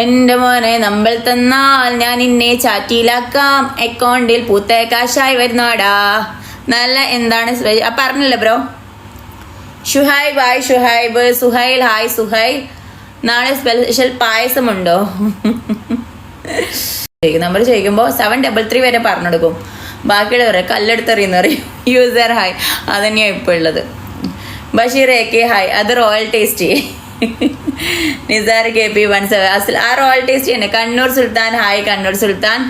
എന്റെ മോനെ നമ്മൾ തന്നാൽ ഞാൻ ഇന്നെ ചാറ്റിയിലാക്കാം. അക്കൗണ്ടിൽ പൂത്ത കാശായി വരുന്നോടാ. നല്ല എന്താണ് ആ പറഞ്ഞില്ല bro? Shuhaib hi Shuhaib. Suhail hi Suhai നാളെ സ്പെഷ്യൽ പായസമുണ്ടോ? നമ്മൾ ചോദിക്കുമ്പോൾ സെവൻ ഡബിൾ ത്രീ വരെ പറഞ്ഞു കൊടുക്കും ബാക്കിയുള്ളവരെ കല്ലെടുത്തെറിയുന്ന യൂസർ ഹായ്. അതന്നെയാണ് ഇപ്പോൾ ഉള്ളത്. Basheer A K hi. അത് royal tasty Nisar K P one seven അസൽ ആ റോയൽ ടേസ്റ്റി തന്നെ കണ്ണൂർ സുൽത്താൻ. ഹായ് കണ്ണൂർ സുൽത്താൻ.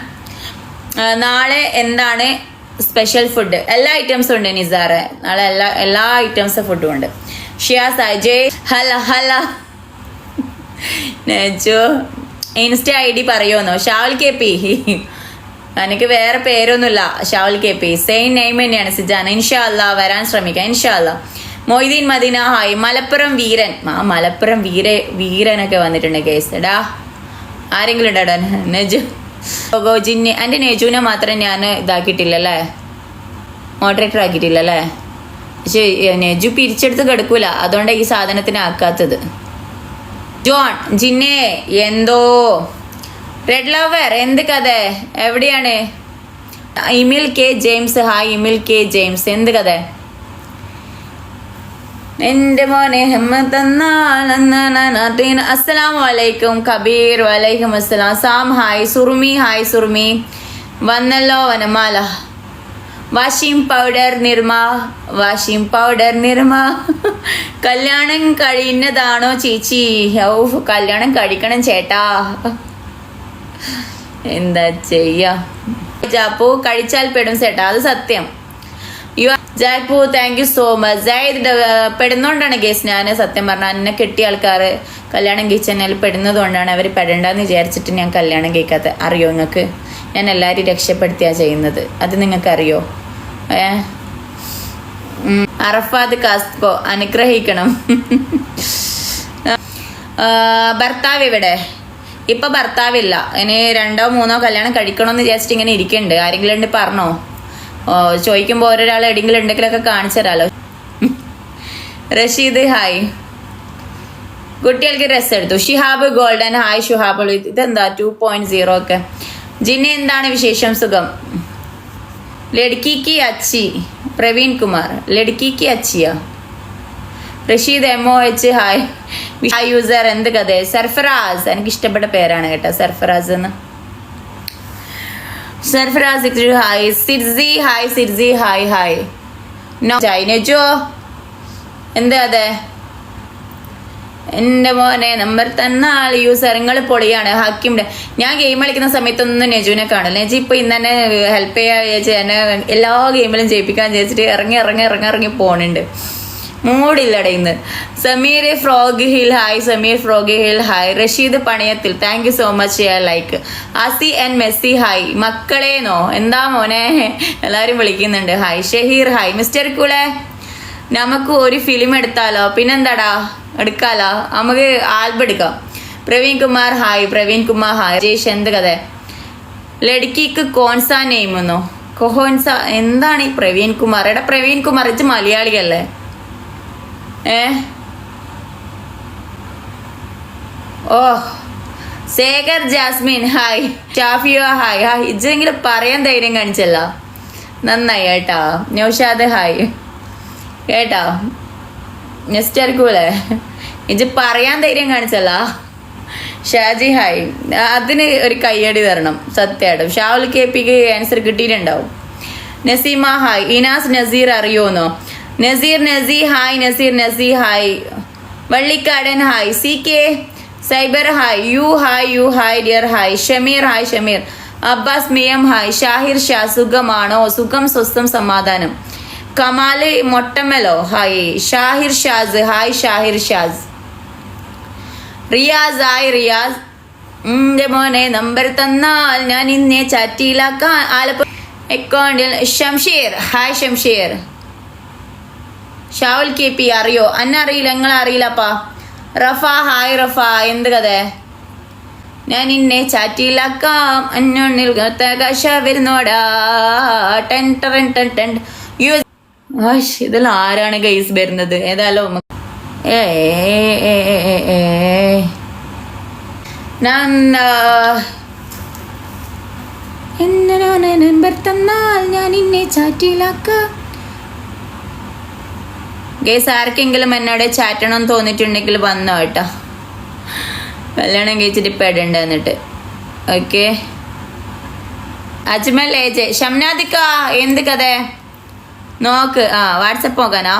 നാളെ എന്താണ് സ്പെഷ്യൽ ഫുഡ് എല്ലാ ഐറ്റംസും ഉണ്ട് നിസാറെ. നാളെ എല്ലാ എല്ലാ ഐറ്റംസ് ഫുഡും ഉണ്ട്. ഷിയാസ് അജയ് ഹല ഹല. നെജു ഇൻസ്റ്റ ഐ ഡി പറയുമെന്നോ ഷാവൽ കെ പി എനിക്ക് വേറെ പേരൊന്നുമില്ല. Shaval K P same name തന്നെയാണ് സിജാൻ ഇൻഷാ അല്ലാ വരാൻ ശ്രമിക്കാം. ഇൻഷാ അല്ലാ മൊയ്തീൻ മദീന ഹായ്. മലപ്പുറം വീരൻ. ആ മലപ്പുറം വീര വീരനൊക്കെ വന്നിട്ടുണ്ട് കേസ്. എടാ ആരെങ്കിലും ഉണ്ടോ നെജു. ഗോജിന് എന്റെ നെജുവിനെ മാത്രം ഞാൻ ഇതാക്കിയിട്ടില്ലല്ലേ? മോഡറേറ്റർ ആക്കിയിട്ടില്ലല്ലേ? പക്ഷേ നെജു പിരിച്ചെടുത്ത് കിടക്കൂല. അതുകൊണ്ടാണ് ഈ സാധനത്തിന് ആക്കാത്തത്. ജോൺ ജിന്നെ എന്തോ? റെഡ് ലവർ എന്ത് കഥ? എവിടെയാണ്? Emil K James hi Emil K James. എന്ത് കഥ? എന്റെ മോനെ തന്നാലും അസ്സലാം വലൈക്കും കബീർ വലൈക്കും അസ്സലാം. Sam hi Surumi hi Surumi. വന്നല്ലോ Vanamala. Washing powder Nirma washing powder Nirma. കല്യാണം കഴിയുന്നതാണോ ചേച്ചി? ഔ കല്യാണം കഴിക്കണം ചേട്ടാ. എന്താ ചെയ്യാ? അപ്പോ കഴിച്ചാൽ പെടും ചേട്ടാ അത് സത്യം. U Jappu thank you so much ജായത് പെടുന്നോണ്ടാണ് കേസ് ഞാൻ സത്യം പറഞ്ഞാൽ എന്നെ കെട്ടിയ ആൾക്കാർ കല്യാണം കഴിച്ചതിനാൽ പെടുന്നത് കൊണ്ടാണ് അവർ പെടണ്ടെന്ന് വിചാരിച്ചിട്ട് ഞാൻ കല്യാണം കഴിക്കാത്ത. അറിയോ നിങ്ങൾക്ക് ഞാൻ എല്ലാവരും രക്ഷപ്പെടുത്തിയാണ് ചെയ്യുന്നത്. അത് നിങ്ങൾക്കറിയോ ഏ? അറഫാദ് കാസ്കോ അനുഗ്രഹിക്കണം. ഭർത്താവ് ഇവിടെ ഇപ്പൊ ഭർത്താവില്ല. ഇനി രണ്ടോ മൂന്നോ കല്യാണം കഴിക്കണമെന്ന് വിചാരിച്ചിട്ട് ഇങ്ങനെ ഇരിക്കുന്നുണ്ട് ആരെങ്കിലും ഉണ്ട് പറഞ്ഞോ. ചോദിക്കുമ്പോൾ ഒരാൾ എവിടെയെങ്കിലും ഉണ്ടെങ്കിലൊക്കെ കാണിച്ചു തരാമല്ലോ റഷീദ് ഹായ്. കുട്ടികൾക്ക് രസം എടുത്തു ഷിഹാബ് ഗോൾഡൻ ഹായ് ഷിഹാബ്. ഇതെന്താ? ടു പോയിന്റ് സീറോ ഒക്കെ. ജിന്നെ എന്താണ് വിശേഷം? സുഖം. ലഡ്കിക്ക് അച്ചി. പ്രവീൺ കുമാർ. ലഡ്കിക്ക് അച്ചിയാ? Rasheed M O H hi. Hi user എന്ത് കഥ? സർഫറാസ്. എനിക്ക് ഇഷ്ടപ്പെട്ട പേരാണ് കേട്ടോ സർഫറാസ് എന്ന്. Sarfaraz hi Sirsi hi Sirsi hi hi no എന്താ അതെ? എന്റെ മോനെ നമ്പർ തന്ന ആൾ യൂസർ നിങ്ങൾ പൊളിയാണ് ഹക്കിമിന്റെ ഞാൻ ഗെയിം കളിക്കുന്ന സമയത്തൊന്നും നെജുവിനെ കാണില്ല. നെജു ഇപ്പൊ ഇന്ന് തന്നെ ഹെൽപ്പ് ചെയ്യാൻ എന്നെ എല്ലാ ഗെയിമിലും ജയിപ്പിക്കാൻ വിചാരിച്ചിട്ട് ഇറങ്ങി ഇറങ്ങി ഇറങ്ങി ഇറങ്ങി പോണുണ്ട്. മൂടില്ലട Sameer frog hill hi Sameer frog hill hi Rasheed പണയത്തിൽ. Thank you so much like Asi and Messi hi മക്കളേനോ എന്താ മോനെ? എല്ലാവരും വിളിക്കുന്നുണ്ട്. ഹായ് ഷഹീർ ഹായ് മിസ്റ്റർ കുളെ നമുക്ക് ഒരു ഫിലിം എടുത്താലോ? പിന്നെന്താടാ? എടുക്കാലോ? നമുക്ക് ആൽബം എടുക്കാം. പ്രവീൺ കുമാർ ഹായ് പ്രവീൺ കുമാർ ഹായ് ജയേഷ് എന്ത് കഥ? ലഡ്കിക്ക് കോൺസ നെയ്മെന്നോ കൊഹോൻസ എന്താണ് ഈ പ്രവീൺ കുമാർ? എടാ പ്രവീൺ കുമാർ ഇത് മലയാളിയല്ലേ? ഏ? ഓ ശേഖർ ജാസ്മിൻ ഹായ്. ഷാഫിയോ ഹായ്. ഹായ് ഇജെങ്കിലും പറയാൻ ധൈര്യം കാണിച്ചല്ല. നന്നായി കേട്ടാ. നൗഷാദ് ഹായ്. കേട്ടാ. ആർക്കൂലേ ഇജ് പറയാൻ ധൈര്യം കാണിച്ചല്ല. ഷാജി ഹായ്. അതിന് ഒരു കയ്യടി തരണം. സത്യമായിട്ടും. ഷാവുൽ കെ പിക്ക് ആൻസർ കിട്ടിയിട്ടുണ്ടാവും. Naseema hi. Inas Naseer അറിയോന്നോ Naseer Nasi hi Naseer Nasi hi. Vallikkadan hi C K cyber hi you hi you hi dear hi Shameer hi Shameer. Abbas മിയം hi Shahir Shah സുഖമാണോ? സുഖം സ്വസ്ഥം സമാധാനം. Kamal മൊട്ടമലോ hi. Shahir Shas hi Shahir Shas. Riyas hi Riyas. എന്റെ മോനെ number തന്നാൽ ഞാൻ ഇന്നേ ചാറ്റിയിലാക്കാൻ ആലപ്പുഴ അക്കൗണ്ടിൽ Shamsheer. Hi Shamsheer. Shahul K P അറിയോ? അന്നെ അറിയില്ല നിങ്ങളെ അറിയില്ലപ്പാ. റഫ ഹായ് റഫ എന്ത് കഥ? ഞാൻ ഇന്നെ ചാറ്റിയിലാക്കാം അന്നോണിൽ കശ വരുന്നോടാ. ടെൻ ഇതിൽ ആരാണ് ഗൈസ് വരുന്നത്? ഏതായാലും. ഞാൻ എന്നെ നമ്പർ തന്നാൽ ഞാൻ ഇന്നെ ചാറ്റിലാക്കാം. ഗേസ് ആർക്കെങ്കിലും എന്നോട് ചാറ്റണം എന്ന് തോന്നിയിട്ടുണ്ടെങ്കിൽ വന്നോ കേട്ടോ. കല്യാണം കഴിച്ചിട്ട് ഇപ്പം ഇടണ്ട എന്നിട്ട്. ഓക്കെ അജ്മൽ ഏജ് ഷംനാദിക്ക എന്ത് കഥ? നോക്ക്. ആ വാട്സപ്പ് നോക്കാനോ?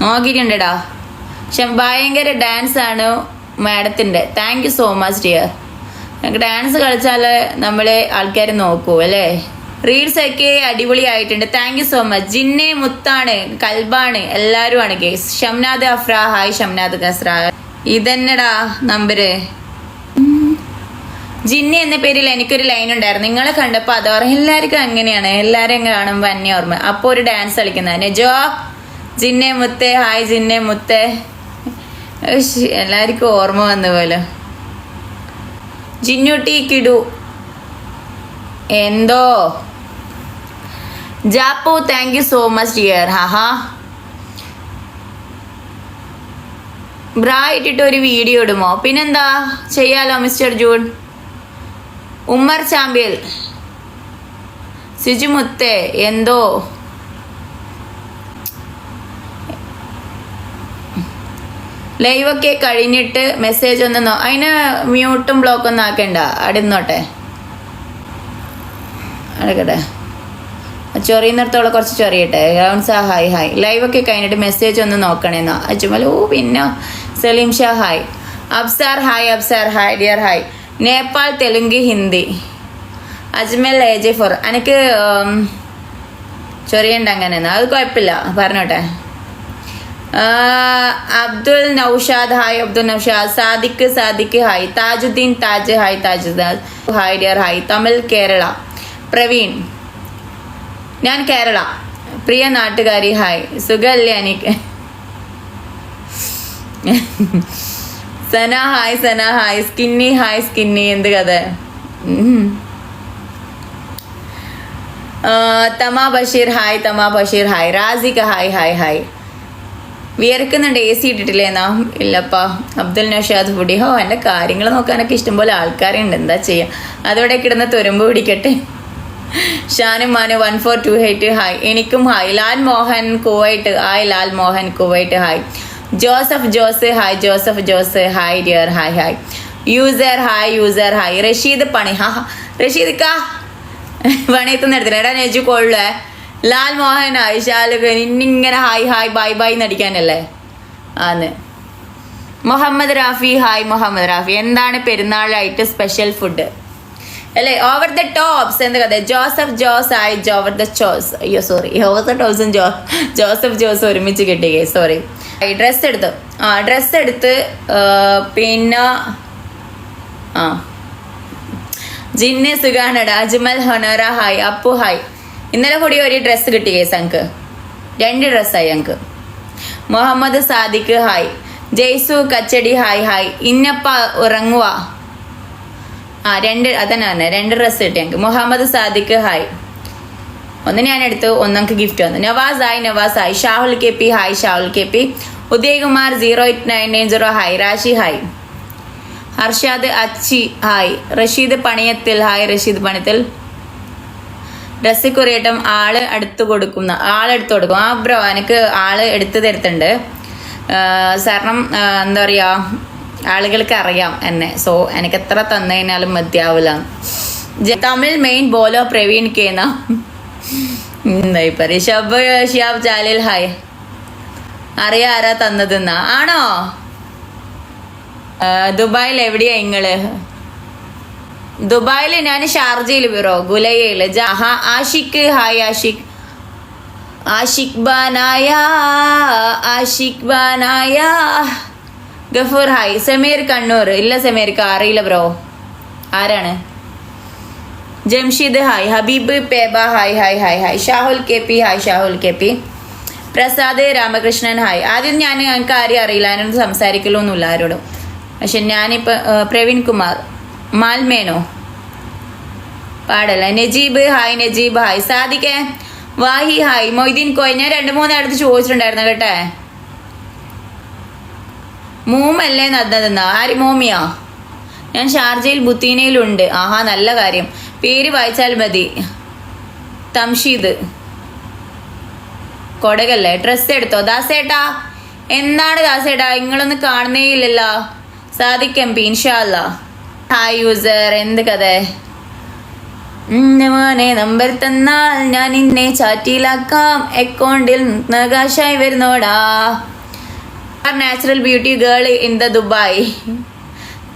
നോക്കിയിട്ടുണ്ടടാ. പക്ഷെ ഭയങ്കര ഡാൻസ് ആണ് മാഡത്തിന്റെ. Thank you so much dear ഞങ്ങൾക്ക് ഡാൻസ് കളിച്ചാൽ നമ്മളെ ആൾക്കാർ നോക്കൂ അല്ലേ? റീൽസ് ഒക്കെ അടിപൊളിയായിട്ടുണ്ട്. താങ്ക് യു സോ മച്ച് ജിന്നെ മുത്താണ് കൽബാണ് എല്ലാവരും ആണ് കേസ് ഷംനാദ് അഫ്ര ഹായ് ഷംനാദ് കസ്ര ഇതന്നെടാ നമ്പര്. ജിന്നി എന്ന പേരിൽ എനിക്കൊരു ലൈൻ ഉണ്ടായിരുന്നു. നിങ്ങളെ കണ്ടപ്പോൾ അത് പറയും എല്ലാവർക്കും അങ്ങനെയാണ്. എല്ലാവരും കാണുമ്പോൾ അന്യ ഓർമ്മ. അപ്പോൾ ഒരു ഡാൻസ് കളിക്കുന്ന നെജോ ജിന്നെ മുത്തേ ഹായ് ജിന്നെ മുത്തേ. എല്ലാവർക്കും ഓർമ്മ വന്ന പോലെ. ജിന്നുട്ടി കിടു. എന്തോ? Jappu thank you so much dear ഹാഹാ bra ഇട്ടിട്ട് ഒരു വീഡിയോ ഇടുമോ? പിന്നെന്താ? ചെയ്യാലോ മിസ്റ്റർ ജൂൺ? ഉമ്മർ ചാമ്പ്യൽ സിജുമുത്തെ എന്തോ? ലൈവൊക്കെ കഴിഞ്ഞിട്ട് മെസ്സേജ് ഒന്ന് അതിന് മ്യൂട്ടും ബ്ലോക്കൊന്നും ആക്കണ്ട. അടുന്നോട്ടെ അടക്കട്ടെ ചൊറിയുന്നിടത്തോളം കുറച്ച് ചൊറിയട്ടെ. ഗ്രൗണ്ട് സാ ഹായ് ഹായ് ലൈവൊക്കെ കഴിഞ്ഞിട്ട് മെസ്സേജ് ഒന്ന് നോക്കണേന്നാ. അജുമൽ ഓ പിന്നെ. Saleem Sha hi Absar hi Absar hi dear hi Nepal Telugu Hindi. Ajmal A J four എനിക്ക് ചൊറിയണ്ട അങ്ങനെയെന്ന്. അത് കുഴപ്പമില്ല. പറഞ്ഞോട്ടെ. Abdul Naushad hi Abdul Naushad. Sadiq Sadiq hi Thajudheen Thaj hi Thajudheen. Hi dear hi Tamil Kerala. Praveen. ഞാൻ കേരള. പ്രിയ നാട്ടുകാരി hi. സുഖല്ലേ എനിക്ക് Sana hi Sana hi. Skinny hi skinny എന്ത് കഥ? തമാ Basheer hi തമാ Basheer hi. Rasika hi hi hi. വിയർക്കുന്നുണ്ട് A C ഇട്ടിട്ടില്ലേന്നാ ഇല്ലപ്പാ. Abdul Nashad foodie ഹോ എന്റെ കാര്യങ്ങൾ നോക്കാനൊക്കെ ഇഷ്ടംപോലെ ആൾക്കാരുണ്ട്. എന്താ ചെയ്യുക അതോടെ കിടന്ന് തുരുമ്പ് പിടിക്കട്ടെ. ഷാനും Manu one four two eight hi എനിക്കും hi Lal Mohan Kuwait hi Lal Mohan Kuwait hi Joseph Jose hi Joseph Jose hi dear hi hi user hi user hi Rasheed പണി ഹാ. റഷീദ് കാ. പണിയെത്തുന്ന എടുത്തില്ല എടാ നെജു കൊള്ളേ ലാൽ മോഹൻ ഹായ് ഷാലുഖ് ഇന്നിങ്ങനെ ഹായ് ഹായ് ബൈ ബൈ നടിക്കാനല്ലേ ആന്ന്. മുഹമ്മദ് റാഫി ഹായ് മുഹമ്മദ് റാഫി എന്താണ് പെരുന്നാളായിട്ട് സ്പെഷ്യൽ ഫുഡ് അല്ലേ? ഓവർ ദ ടോപ്സ് എന്ത് കഥ? ജോസഫ് ജോസ് ആയി. ജോവർ ദ ചോസ് അയ്യോ സോറി ഓവർ ദ ടോപ്സും ജോ ജോസഫ് ജോസ് ഒരുമിച്ച് കിട്ടിയേ സോറി ഡ്രസ്സ് എടുത്തു. ആ ഡ്രസ്സ് എടുത്ത് പിന്നെ ആ. ജിന്നെ സുഖാണട അജ്മൽ ഹൊനോറ ഹായ് അപ്പു ഹായ് ഇന്നലെ കൂടി ഒരു ഡ്രസ്സ് കിട്ടി കേസ് ഞങ്ങൾക്ക് രണ്ട് ഡ്രസ്സായി ഞങ്ങൾക്ക് മുഹമ്മദ് സാദിഖ് ഹായ് ജയ്സു കച്ചടി ഹായ് ഹായ് ഇന്നപ്പ ഉറങ്ങുക ആ രണ്ട് അതന്നെ തന്നെ രണ്ട് ഡ്രസ്സ് കിട്ടി ഞങ്ങൾക്ക് മുഹമ്മദ് സാദിഖ് ഹായ്. ഒന്ന് ഞാൻ എടുത്തു ഒന്നങ്ങൾക്ക് ഗിഫ്റ്റ് വന്നു. Nawaz hi Nawaz hi. Shahul K P hi Shahul K P. Udayakumar zero eight nine nine zero hi. Rashi hi. Harshad Achi hi. Rasheed പണിയത്തിൽ hi Rasheed പണിയത്തിൽ. ഡ്രസ്സിൽ കുറിയേട്ടം ആൾ അടുത്ത് കൊടുക്കുന്ന ആളെടുത്ത് കൊടുക്കും. ആ ബ്രോ എനിക്ക് ആൾ എടുത്തു തരുത്തുണ്ട് കാരണം എന്താ പറയുക ആളുകൾക്ക് അറിയാം എന്നെ. സോ എനിക്ക് എത്ര തന്നു കഴിഞ്ഞാലും മതിയാവില്ല തമിഴ് മെയിൻ ബോലോ പ്രവീൺ കേന ഷബ് ജാലിൽ ഹായ് അറിയാം ആരാ തന്നതെന്ന. ആണോ? ദുബായിൽ എവിടെയാ ഇങ്ങൾ? ദുബായിൽ ഞാൻ ഷാർജയിൽ ബ്രോ ഗുലയയിൽ ജഹ ആഷിഖ് ഹായ് ആഷിഖ് ആഷിഖ് ബാനായ ആഷിഖ് ബാനായ. ഗഫൂർ ഹായ്. സമീർ കണ്ണൂർ. ഇല്ല സമീർക്ക് അറിയില്ല ബ്രോ. ആരാണ്? Jamsheed hi. Habeeb പേബ hi hi hi hi. Shahul K P hi Shahul K P. Prasad Ramakrishnan hi. ആദ്യം ഞാൻ ഞങ്ങൾക്ക് ആരെയും അറിയില്ല. അതിനൊന്നും സംസാരിക്കലൊന്നുമില്ല ആരോടും. പക്ഷെ ഞാനിപ്പോൾ പ്രവീൺ കുമാർ മാൽമേനോ. പാടല്ല? Najeeb hi Najeeb hi. സാദിക്കേ വാഹി ഹായ്. മൊയ്തീൻ കോയ്. ഞാൻ രണ്ട് മൂന്ന് അടുത്ത് ചോദിച്ചിട്ടുണ്ടായിരുന്നു കേട്ടെ. മൂമല്ലേ നന്നതെന്നാ ആര് മോമിയാ? ഞാൻ ഷാർജയിൽ ബുത്തീനയിലുണ്ട്. ആഹാ നല്ല കാര്യം. പേര് വായിച്ചാൽ മതി. തംഷീദ്. കൊടകല്ലേ? ഡ്രസ്സ് എടുത്തോ? ദാസേട്ടാ എന്താണ് ദാസേട്ടാ? നിങ്ങളൊന്ന് കാണുന്നേ ഇല്ലല്ലോ സാധിക്കാം പി ഇൻഷാല്ല ഹായ് യൂസർ എന്ത് കഥ? മോനെ നമ്പർ തന്നാൽ ഞാൻ ഇന്നെ ചാറ്റിയിലാക്കാം അക്കൗണ്ടിൽ നകാശായി വരുന്നോടാ. Natural beauty girl in the Dubai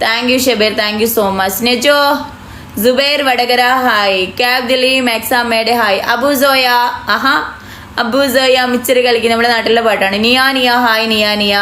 thank you Shabeer thank you so much നെജോ Jubair Vadakara hi ക്യാബ് ദിലി മാക്സാമയുടെ ഹായ് അബുസോയ ആഹാ അബു സോയ മിച്ചറ് കളിക്കുന്ന നമ്മുടെ നാട്ടിലെ പാട്ടാണ്. നിയ നിയ ഹായ് നിയ നിയ